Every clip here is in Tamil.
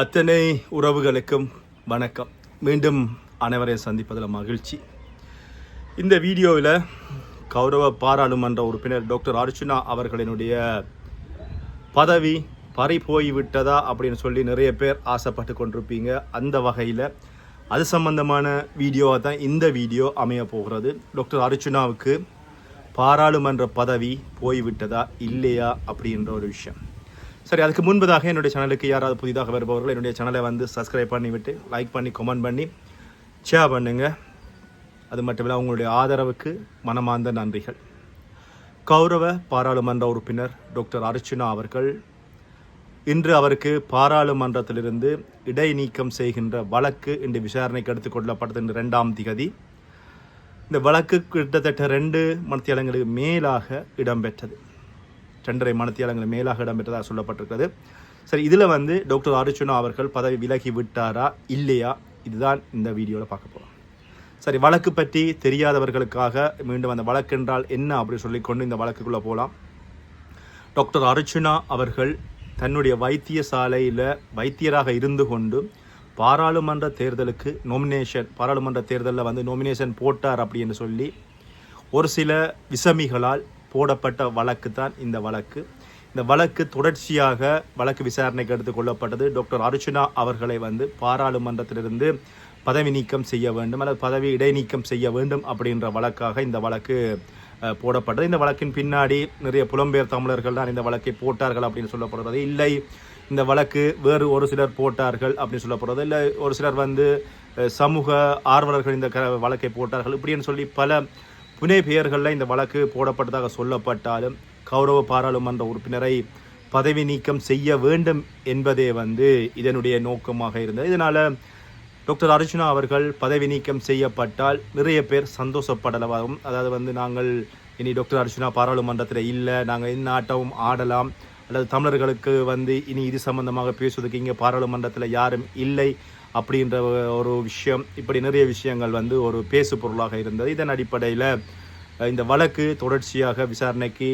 அத்தனை உறவுகளுக்கும் வணக்கம். மீண்டும் அனைவரையும் சந்திப்பதில் மகிழ்ச்சி. இந்த வீடியோவில் கௌரவ பாராளுமன்ற உறுப்பினர் டாக்டர் அர்ச்சுனா அவர்களினுடைய பதவி பறி போய்விட்டதா அப்படின்னு சொல்லி நிறைய பேர் ஆசைப்பட்டு கொண்டிருப்பீங்க. அந்த வகையில் அது சம்பந்தமான வீடியோவாக தான் இந்த வீடியோ அமைய போகிறது. டாக்டர் அர்ச்சுனாவுக்கு பாராளுமன்ற பதவி போய்விட்டதா இல்லையா அப்படின்ற ஒரு விஷயம். சரி அதுக்கு முன்பதாக என்னுடைய சேனலுக்கு யாராவது புதிதாக வருபவர்கள் என்னுடைய சேனலை வந்து சப்ஸ்கிரைப் பண்ணிவிட்டு லைக் பண்ணி கமெண்ட் பண்ணி ஷேர் பண்ணுங்கள் அது மட்டும் இல்லை உங்களுடைய ஆதரவுக்கு மனமார்ந்த நன்றிகள். கௌரவ பாராளுமன்ற உறுப்பினர் டாக்டர் அர்ச்சுனா அவர்கள் இன்று அவருக்கு பாராளுமன்றத்திலிருந்து இடைநீக்கம் செய்கின்ற வழக்கு இன்று விசாரணைக்கு எடுத்துக் கொள்ளப்பட்டது இன்று ரெண்டாம் திகதி. இந்த வழக்கு கிட்டத்தட்ட ரெண்டு மணித்தியாலங்களுக்கு மேலாக இடம்பெற்றது. ரெண்டரை மனத்தியாளங்கள் மேலாக இடம்பெற்றதாக சொல்லப்பட்டிருக்கிறது. சரி இதில் வந்து டாக்டர் அர்ச்சுனா அவர்கள் பதவி விலகி விட்டாரா இல்லையா? இதுதான் இந்த வீடியோவில் பார்க்க போகிறோம் சரி வழக்கு பற்றி தெரியாதவர்களுக்காக மீண்டும் அந்த வழக்கு என்றால் என்ன அப்படி சொல்லிக்கொண்டு இந்த வழக்குக்குள்ளே போகலாம் டாக்டர் அர்ச்சுனா அவர்கள் தன்னுடைய வைத்தியசாலையில் வைத்தியராக இருந்து கொண்டு பாராளுமன்ற தேர்தலுக்கு நொமினேஷன் பாராளுமன்ற தேர்தலில் வந்து நோமினேஷன் போட்டார் அப்படின்னு சொல்லி ஒரு சில விசமிகளால் போடப்பட்ட வழக்கு தான் இந்த வழக்கு. இந்த வழக்கு தொடர்ச்சியாக வழக்கு விசாரணைக்கு எடுத்துக் கொள்ளப்பட்டது. டாக்டர் அர்ச்சுனா அவர்களை வந்து பாராளுமன்றத்திலிருந்து பதவி நீக்கம் செய்ய வேண்டும் அல்லது பதவி இடைநீக்கம் செய்ய வேண்டும் அப்படின்ற வழக்காக இந்த வழக்கு போடப்பட்டது. இந்த வழக்கின் பின்னாடி நிறைய புலம்பெயர் தமிழர்கள் தான் இந்த வழக்கை போட்டார்கள் அப்படின்னு சொல்லப்படுறது இல்லை இந்த வழக்கு வேறு ஒரு சிலர் போட்டார்கள் அப்படின்னு சொல்லப்படுறது இல்லை ஒரு சிலர் வந்து சமூக ஆர்வலர்கள் இந்த க- வழக்கை போட்டார்கள் இப்படின்னு சொல்லி பல புனே பெயர்களில் இந்த வழக்கு போடப்பட்டதாக சொல்லப்பட்டாலும் கௌரவ பாராளுமன்ற உறுப்பினரை பதவி நீக்கம் செய்ய வேண்டும் என்பதே வந்து இதனுடைய நோக்கமாக இருந்தது. இதனால் டாக்டர் அர்ஜுனா அவர்கள் பதவி நீக்கம் செய்யப்பட்டால் நிறைய பேர் சந்தோஷப்படலவாகும் அதாவது வந்து நாங்கள் இனி டாக்டர் அர்ஜுனா பாராளுமன்றத்தில் இல்லை நாங்கள் என்ன ஆட்டமும் ஆடலாம். அல்லது தமிழர்களுக்கு வந்து இனி இது சம்பந்தமாக பேசுவதற்கு இங்கே பாராளுமன்றத்தில் யாரும் இல்லை. அப்படின்ற ஒரு விஷயம் இப்படி நிறைய விஷயங்கள் வந்து ஒரு பேசு பொருளாக இருந்தது. இதன் அடிப்படையில் இந்த வழக்கு தொடர்ச்சியாக விசாரணைக்கு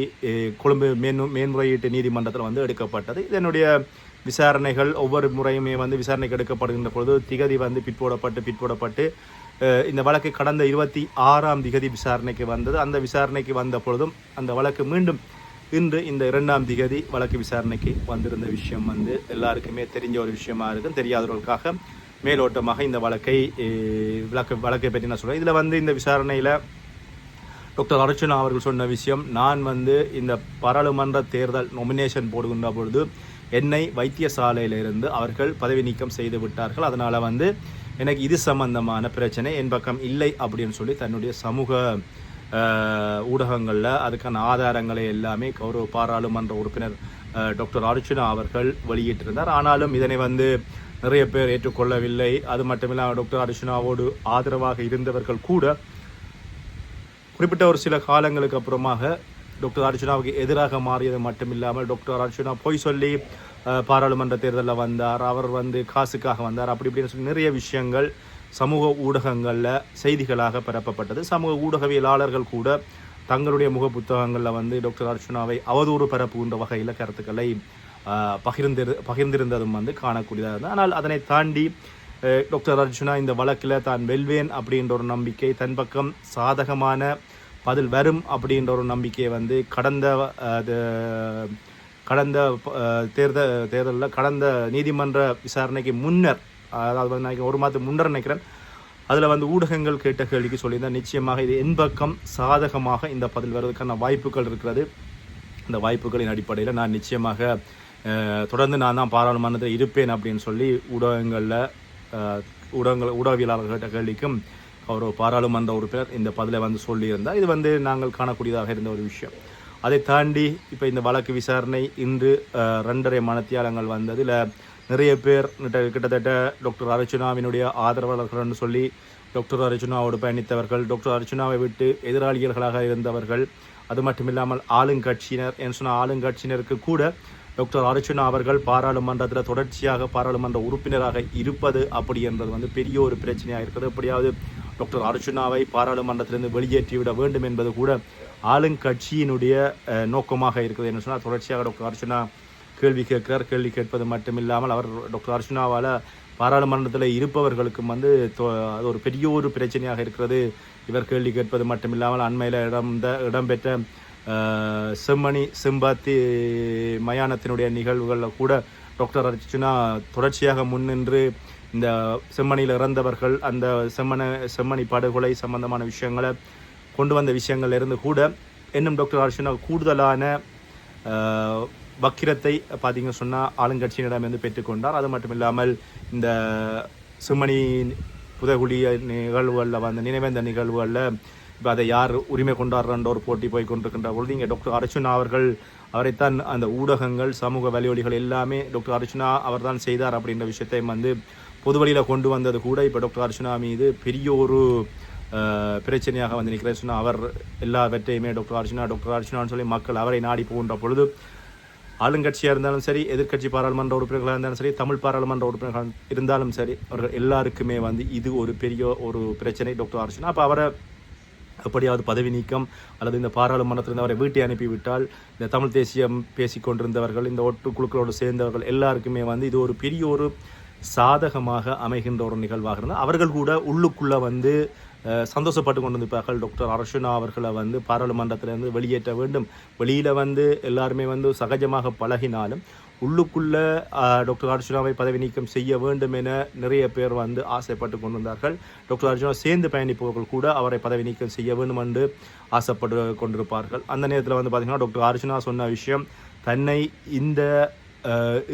கொழும்பு மேன் மேன்முறையீட்டு நீதிமன்றத்தில் வந்து எடுக்கப்பட்டது. இதனுடைய விசாரணைகள் ஒவ்வொரு முறையுமே வந்து விசாரணைக்கு எடுக்கப்படுகின்ற பொழுது திகதி வந்து பிற்போடப்பட்டு பிற்போடப்பட்டு இந்த வழக்கு கடந்த இருபத்தி ஆறாம் திகதி விசாரணைக்கு வந்தது. அந்த விசாரணைக்கு வந்த பொழுதும் அந்த வழக்கு மீண்டும் இன்று இந்த இரண்டாம் திகதி வழக்கு விசாரணைக்கு வந்திருந்த விஷயம் வந்து எல்லாருக்குமே தெரிஞ்ச ஒரு விஷயமா இருக்கும். தெரியாதவர்களுக்காக மேலோட்டமாக இந்த வழக்கை அஹ், விளக்க வழக்கை பற்றி நான் சொல்கிறேன் இதில் வந்து இந்த விசாரணையில் டாக்டர் அர்ச்சுனா அவர்கள் சொன்ன விஷயம் நான் வந்து இந்த பாராளுமன்ற தேர்தல் நொமினேஷன் போடுகின்ற பொழுது என்னை வைத்தியசாலையிலிருந்து அவர்கள் பதவி நீக்கம் செய்து விட்டார்கள். அதனால் வந்து எனக்கு இது சம்பந்தமான பிரச்சனை என் பக்கம் இல்லை அப்படின்னு சொல்லி தன்னுடைய சமூக ஊடகங்களில் அதுக்கான ஆதாரங்களை எல்லாமே கௌரவ பாராளுமன்ற உறுப்பினர் டாக்டர் அர்ச்சுனா அவர்கள் வெளியிட்டிருந்தார். ஆனாலும் இதனை வந்து நிறைய பேர் ஏற்றுக்கொள்ளவில்லை. அது மட்டுமில்லாமல் டாக்டர் அர்ஜுனாவோடு ஆதரவாக இருந்தவர்கள் கூட குறிப்பிட்ட ஒரு சில காலங்களுக்கு அப்புறமாக டாக்டர் அர்ஜுனாவுக்கு எதிராக மாறியது மட்டுமில்லாமல் டாக்டர் அர்ஜுனா பொய் சொல்லி பாராளுமன்ற தேர்தலில் வந்தார். அவர் வந்து காசுக்காக வந்தார். அப்படி இப்படின்னு சொல்லி நிறைய விஷயங்கள் சமூக ஊடகங்களில் செய்திகளாக பரப்பப்பட்டது. சமூக ஊடகவியலாளர்கள் கூட தங்களுடைய முக புத்தகங்களில் வந்து டாக்டர் அர்ச்சுனாவை அவதூறு பரப்புகின்ற வகையில் கருத்துக்களை பகிர்ந்திரு பகிர்ந்திருந்ததும் வந்து காணக்கூடியதாக இருந்தது. ஆனால் அதனை தாண்டி டாக்டர் அர்ஜுனா இந்த வழக்கில் தான் வெல்வேன் அப்படின்ற ஒரு நம்பிக்கை தன் பக்கம் சாதகமான பதில் வரும் அப்படின்ற ஒரு நம்பிக்கையை வந்து கடந்த அது, கடந்த தேர்தல் தேர்தலில் கடந்த நீதிமன்ற விசாரணைக்கு முன்னர் அதாவது நான் ஒரு மாதத்துக்கு முன்னர் நினைக்கிறேன் அதில் வந்து ஊடகங்கள் கேட்ட கேள்விக்கு சொல்லியிருந்தேன் நிச்சயமாக இது என் பக்கம் சாதகமாக இந்த பதில் வருவதற்கான வாய்ப்புகள் இருக்கிறது. இந்த வாய்ப்புகளின் அடிப்படையில் நான் நிச்சயமாக தொடர்ந்து நான் தான் பாராளுமன்றத்தில் இருப்பேன் அப்படின்னு சொல்லி ஊடகங்களில் ஊடகங்கள் ஊடகவியலாளர்கள் கேள்விக்கும் அவர் பாராளுமன்ற உறுப்பினர் இந்த பதிலை வந்து சொல்லியிருந்தார். இது வந்து நாங்கள் காணக்கூடியதாக இருந்த ஒரு விஷயம். அதை தாண்டி இப்போ இந்த வழக்கு விசாரணை இன்று ரெண்டரை மணத்தியாலங்கள் வந்ததில் நிறைய பேர் கிட்ட- கிட்டத்தட்ட டாக்டர் அர்ச்சுனாவினுடைய ஆதரவாளர்கள்னு சொல்லி டாக்டர் அர்ச்சுனாவோடு பயணித்தவர்கள் டாக்டர் அர்ச்சுனாவை விட்டு எதிராளிகளாக இருந்தவர்கள் அது மட்டும் இல்லாமல் ஆளுங்கட்சியினர் என்று சொன்னால் ஆளுங்கட்சியினருக்கு கூட டாக்டர் அர்ச்சுனா அவர்கள் பாராளுமன்றத்தில் தொடர்ச்சியாக பாராளுமன்ற உறுப்பினராக இருப்பது அப்படி என்பது வந்து பெரிய ஒரு பிரச்சனையாக இருக்கிறது எப்படியாவது டாக்டர் அர்ச்சுனாவை பாராளுமன்றத்திலிருந்து வெளியேற்றிவிட வேண்டும் என்பது கூட ஆளுங்கட்சியினுடைய நோக்கமாக இருக்குது என்ன சொன்னால் தொடர்ச்சியாக டாக்டர் அர்ச்சுனா கேள்வி கேட்கிறார். கேள்வி கேட்பது மட்டும் இல்லாமல் அவர் டாக்டர் அர்ச்சுனாவால் பாராளுமன்றத்தில் இருப்பவர்களுக்கும் வந்து தொ- அது ஒரு பெரிய ஒரு பிரச்சனையாக இருக்கிறது. இவர் கேள்வி கேட்பது மட்டும் இல்லாமல் அண்மையில் இடம் இடம்பெற்ற செம்மணி செம்பாத்தி மயானத்தினுடைய நிகழ்வுகளில் கூட டாக்டர் அர்ச்சுனா தொடர்ச்சியாக முன்னின்று இந்த செம்மணியில் இறந்தவர்கள் அந்த செம்மண செம்மணி படுகொலை சம்பந்தமான விஷயங்களை கொண்டு வந்த விஷயங்கள்ல இருந்து கூட இன்னும் டாக்டர் அர்ச்சுனா கூடுதலான வக்கிரத்தை பார்த்தீங்க சொன்னால் ஆளுங்கட்சியினரிடமிருந்து பெற்றுக்கொண்டார் அது மட்டும் இல்லாமல் இந்த செம்மணி புதகுலிய நிகழ்வுகளில் வந்த நினைவேந்த நிகழ்வுகளில் இப்போ அதை யார் உரிமை கொண்டாடுறன்ற ஒரு போட்டி போய் கொண்டிருக்கின்ற பொழுது இங்கே டாக்டர் அர்ச்சுனா அவர்கள் அவரைத்தான் அந்த ஊடகங்கள் சமூக வலியொலிகள் எல்லாமே டாக்டர் அர்ச்சுனா அவர்தான் செய்தார் அப்படின்ற விஷயத்தையும் வந்து பொது வழியில் கொண்டு வந்தது கூட இப்போ டாக்டர் அர்ச்சுனா மீது பெரிய ஒரு பிரச்சனையாக வந்து நிற்கிறேன் சொன்னால் அவர் எல்லாவற்றையுமே டாக்டர் அர்ச்சுனா டாக்டர் அர்ச்சுனான்னு சொல்லி மக்கள் அவரை நாடி போகின்ற பொழுது ஆளுங்கட்சியாக இருந்தாலும் சரி எதிர்க்கட்சி பாராளுமன்ற உறுப்பினர்களாக இருந்தாலும் சரி தமிழ் பாராளுமன்ற உறுப்பினர்களாக இருந்தாலும் சரி அவர்கள் எல்லாருக்குமே வந்து இது ஒரு பெரிய ஒரு பிரச்சனை டாக்டர் அர்ச்சுனா அப்போ அவரை எப்படியாவது பதவி நீக்கம் அல்லது இந்த பாராளுமன்றத்திலிருந்து அவரை வீட்டை அனுப்பிவிட்டால் இந்த தமிழ் தேசியம் பேசிக்கொண்டிருந்தவர்கள் இந்த ஒட்டு குழுக்களோடு சேர்ந்தவர்கள் எல்லாருக்குமே வந்து இது ஒரு பெரிய ஒரு சாதகமாக அமைகின்ற ஒரு நிகழ்வாக இருந்தால் அவர்கள் கூட உள்ளுக்குள்ளே வந்து அஹ், சந்தோஷப்பட்டு கொண்டிருப்பார்கள் டாக்டர் அர்ஷுனா அவர்களை வந்து பாராளுமன்றத்திலிருந்து வெளியேற்ற வேண்டும். வெளியில் வந்து எல்லாருமே வந்து சகஜமாக பழகினாலும் உள்ளுக்குள்ள டாக்டர் அர்ஜுனாவை பதவி நீக்கம் செய்ய வேண்டும் என நிறைய பேர் வந்து ஆசைப்பட்டு கொண்டிருந்தார்கள். டாக்டர் அர்ஜுனா சேர்ந்து பயணிப்பவர்கள் கூட அவரை பதவி நீக்கம் செய்ய வேண்டும் என்று ஆசைப்பட்டு கொண்டிருப்பார்கள். அந்த நேரத்தில் வந்து பார்த்தீங்கன்னா டாக்டர் அர்ஜுனா சொன்ன விஷயம் தன்னை இந்த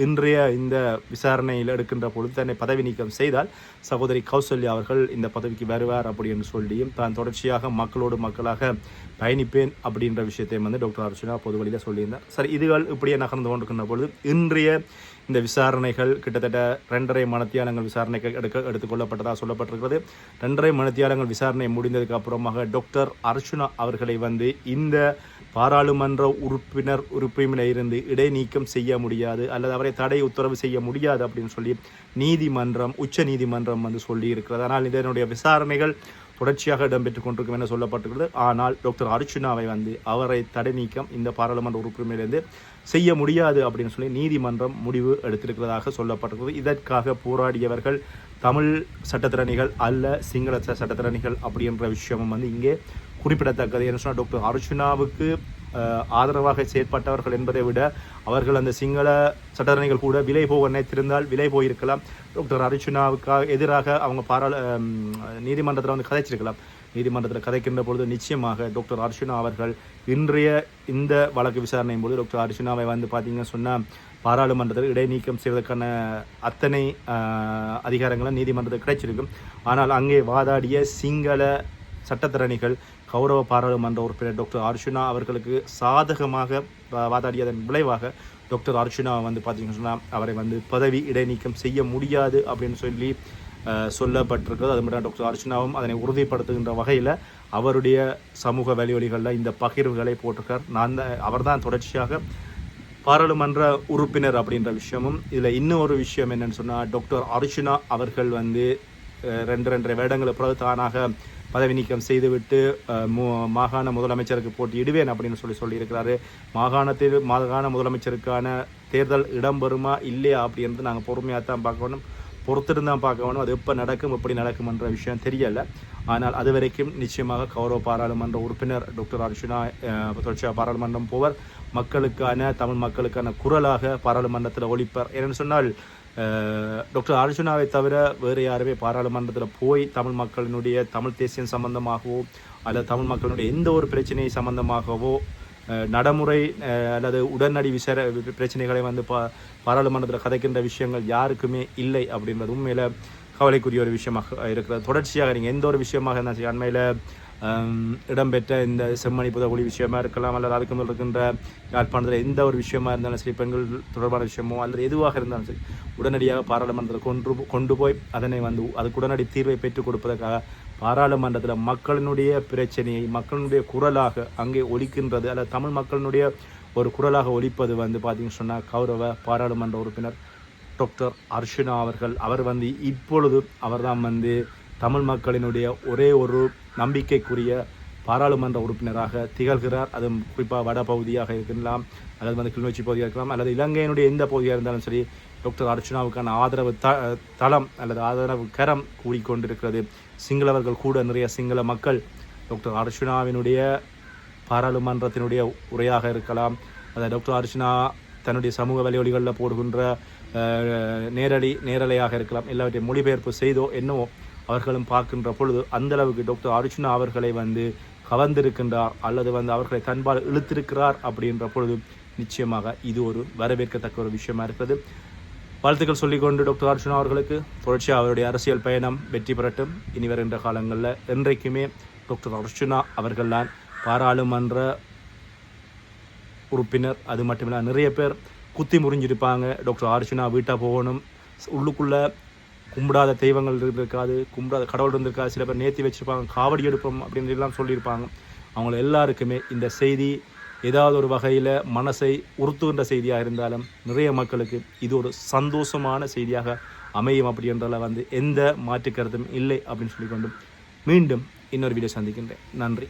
இன்றைய இந்த விசாரணையில் எடுக்கின்ற பொழுது தன்னை பதவி நீக்கம் செய்தால் சகோதரி கௌசல்யா அவர்கள் இந்த பதவிக்கு வருவார் அப்படின்னு சொல்லியும் தான் தொடர்ச்சியாக மக்களோடு மக்களாக பயணிப்பேன் அப்படின்ற விஷயத்தையும் வந்து டாக்டர் அர்ச்சனா பொது வழியில் சொல்லியிருந்தார். சரி இதுகள் இப்படியே நகர்ந்து கொண்டிருக்கின்ற பொழுது இன்றைய இந்த விசாரணைகள் கிட்டத்தட்ட ரெண்டரை மணத்தியாலங்கள் விசாரணைக்கு எடுக்க எடுத்துக்கொள்ளப்பட்டதாக சொல்லப்பட்டிருக்கிறது. ரெண்டரை மணத்தியாலங்கள் விசாரணை முடிந்ததுக்கு அப்புறமாக டாக்டர் அர்ச்சுனா அவர்களை வந்து இந்த பாராளுமன்ற உறுப்பினர் உறுப்பினரில் இருந்து இடைநீக்கம் செய்ய முடியாது அல்லது அவரை தடை உத்தரவு செய்ய முடியாது அப்படின்னு சொல்லி நீதிமன்றம் உச்ச நீதிமன்றம் வந்து சொல்லி இருக்கிறது ஆனால் இதனுடைய விசாரணைகள் தொடர்ச்சியாக இடம்பெற்றுக் கொண்டிருக்கும் என சொல்லப்பட்டுள்ளது ஆனால் டாக்டர் அர்ச்சுனாவை வந்து அவரை தடை நீக்கம் இந்த பாராளுமன்ற உறுப்பினரிலிருந்து செய்ய முடியாது அப்படின்னு சொல்லி நீதிமன்றம் முடிவு எடுத்திருக்கிறதாக சொல்லப்பட்டிருக்கிறது. இதற்காக போராடியவர்கள் தமிழ் சட்டத்திறனிகள் அல்ல சிங்கள சட்டத்திறனிகள் அப்படின்ற விஷயமும் வந்து இங்கே குறிப்பிடத்தக்கது. என்ன சொன்னால் டாக்டர் அர்ச்சுனாவுக்கு ஆதரவாக செயற்பட்டவர்கள் என்பதை விட அவர்கள் அந்த சிங்கள சட்டத்தரணிகள் கூட விலை போக நினைத்திருந்தால் விலை போயிருக்கலாம். டாக்டர் அர்ச்சுனாவுக்காக எதிராக அவங்க பாராள நீதிமன்றத்தில் வந்து கதைச்சிருக்கலாம். நீதிமன்றத்தில் கதைக்கின்ற பொழுது நிச்சயமாக டாக்டர் அர்ச்சுனா அவர்கள் இன்றைய இந்த வழக்கு விசாரணையின் போது டாக்டர் அர்ச்சுனாவை வந்து பார்த்தீங்கன்னு சொன்னால் பாராளுமன்றத்தில் இடைநீக்கம் செய்வதற்கான அத்தனை அதிகாரங்களும் நீதிமன்றத்தில் கிடைச்சிருக்கும். ஆனால் அங்கே வாதாடிய சிங்கள சட்டத்தரணிகள் கௌரவ பாராளுமன்ற உறுப்பினர் டாக்டர் அர்ச்சுனா அவர்களுக்கு சாதகமாக வாதாடியதன் விளைவாக டாக்டர் அர்ச்சுனா வந்து பார்த்தீங்கன்னு சொன்னால் அவரை வந்து பதவி இடைநீக்கம் செய்ய முடியாது அப்படின்னு சொல்லி சொல்லப்பட்டிருக்கிறது. அது மட்டும் டாக்டர் அர்ச்சனாவும் அதனை உறுதிப்படுத்துகின்ற வகையில் அவருடைய சமூக வழிவழிகளில் இந்த பகிர்வுகளை போட்டிருக்கார். நான் தான் அவர் தான் தொடர்ச்சியாக பாராளுமன்ற உறுப்பினர் அப்படின்ற விஷயமும் இதில் இன்னும் ஒரு விஷயம் என்னென்னு சொன்னால் டாக்டர் அர்ச்சுனா அவர்கள் வந்து ரெண்டு ரெண்டரை வருடங்களுக்கு பிறகு தானாக பதவி நீக்கம் செய்துவிட்டு மாகாண முதலமைச்சருக்கு போட்டியிடுவேன் அப்படின்னு சொல்லி சொல்லியிருக்கிறாரு. மாகாணத்தில் மாகாண முதலமைச்சருக்கான தேர்தல் இடம்பெறுமா இல்லையா அப்படின்றது நாங்கள் பொறுமையாக தான் பார்க்கணும். பொறுத்திருந்து தான் பார்க்கணும் அது எப்போ நடக்கும் எப்படி நடக்கும்ன்ற விஷயம் தெரியல. ஆனால் அது வரைக்கும் நிச்சயமாக கௌரவ பாராளுமன்ற உறுப்பினர் டாக்டர் அர்ஜுனா அஹ், தொடர்ச்சியாக பாராளுமன்றம் போவர். மக்களுக்கான தமிழ் மக்களுக்கான குரலாக பாராளுமன்றத்தில் ஒழிப்பார் ஏன்னு சொன்னால் டாக்டர் அர்ஜுனாவை தவிர வேறு யாருமே பாராளுமன்றத்தில் போய் தமிழ் மக்களினுடைய தமிழ் தேசியம் சம்பந்தமாகவோ அல்லது தமிழ் மக்களுடைய எந்த ஒரு பிரச்சனை சம்பந்தமாகவோ நடைமுறை அல்லது உடனடி விசார பிரச்சனைகளை வந்து பா பாராளுமன்றத்தில் கதைக்கின்ற விஷயங்கள் யாருக்குமே இல்லை அப்படின்றது உண்மையில் கவலைக்குரிய ஒரு விஷயமாக இருக்கிறது. தொடர்ச்சியாக நீங்கள் எந்த ஒரு விஷயமாக இருந்தாச்சு அண்மையில் இடம்பெற்ற இந்த செம்மணி புதகுழி விஷயமா இருக்கலாம் அல்லது அதுக்கு மேல் இருக்கின்ற யாழ்ப்பாணத்தில் எந்த ஒரு விஷயமா இருந்தாலும் சரி பெண்கள் தொடர்பான விஷயமோ அல்லது எதுவாக இருந்தாலும் சரி உடனடியாக பாராளுமன்றத்தில் கொண்டு கொண்டு போய் அதனை வந்து அதுக்கு உடனடி தீர்வை பெற்றுக் கொடுப்பதற்காக பாராளுமன்றத்தில் மக்களினுடைய பிரச்சனையை மக்களினுடைய குரலாக அங்கே ஒலிக்கின்றது அல்லது தமிழ் மக்களினுடைய ஒரு குரலாக ஒலிப்பது வந்து பார்த்தீங்கன்னு சொன்னால் கௌரவ பாராளுமன்ற உறுப்பினர் டாக்டர் அர்ஷனா அவர்கள் அவர் வந்து இப்பொழுது அவர்தான் வந்து தமிழ் மக்களினுடைய ஒரே ஒரு நம்பிக்கைக்குரிய பாராளுமன்ற உறுப்பினராக திகழ்கிறார். அதுவும் குறிப்பாக வட பகுதியாக இருக்கலாம் அல்லது வந்து கிளிநொச்சி பகுதியாக இருக்கலாம் அல்லது இலங்கையினுடைய எந்த பகுதியாக இருந்தாலும் சரி டாக்டர் அர்ச்சனாவுக்கான ஆதரவு த தளம் அல்லது ஆதரவு கரம் கூடிக்கொண்டிருக்கிறது. சிங்களவர்கள் கூட நிறைய சிங்கள மக்கள் டாக்டர் அர்ச்சனாவினுடைய பாராளுமன்றத்தினுடைய உரையாக இருக்கலாம் அதை டாக்டர் அர்ச்சனா தன்னுடைய சமூக வலையொலிகளில் போடுகின்ற நேரடி நேரலையாக இருக்கலாம் எல்லாவற்றையும் மொழிபெயர்ப்பு செய்தோ என்னவோ அவர்களும் பார்க்கின்ற பொழுது அந்த அளவுக்கு டாக்டர் அர்ஜுனா அவர்களை வந்து கவர்ந்திருக்கின்றார் அல்லது வந்து அவர்களை தன்பால் இழுத்திருக்கிறார் அப்படின்ற பொழுது நிச்சயமாக இது ஒரு வரவேற்கத்தக்க ஒரு விஷயமா இருக்கிறது. வாழ்த்துக்கள் சொல்லிக்கொண்டு டாக்டர் அர்ஜுனா அவர்களுக்கு. தொடர்ச்சியாக அவருடைய அரசியல் பயணம் வெற்றி பெறட்டும். இனி வருகின்ற காலங்களில் என்றைக்குமே டாக்டர் அர்ச்சுனா அவர்கள்தான் பாராளுமன்ற உறுப்பினர். அது மட்டுமில்ல நிறைய பேர் குத்தி முறிஞ்சிருப்பாங்க. டாக்டர் அர்ஜுனா வீட்டாக போகணும். உள்ளுக்குள்ளே கும்பிடாத தெய்வங்கள் இருந்திருக்காது கும்பிடாத கடவுள் இருந்திருக்காது. சில பேர் நேர்த்தி வச்சுருப்பாங்க காவடி எடுப்போம் அப்படின்னு சொல்லியிருப்பாங்க. அவங்கள எல்லாருக்குமே இந்த செய்தி ஏதாவது ஒரு வகையில் மனசை உறுத்துகின்ற செய்தியாக இருந்தாலும் நிறைய மக்களுக்கு இது ஒரு சந்தோஷமான செய்தியாக அமையும் அப்படின்றதில் வந்து எந்த மாற்று கருத்தும் இல்லை அப்படின்னு சொல்லிக்கொண்டு மீண்டும் இன்னொரு வீடியோ சந்திக்கின்றேன். நன்றி.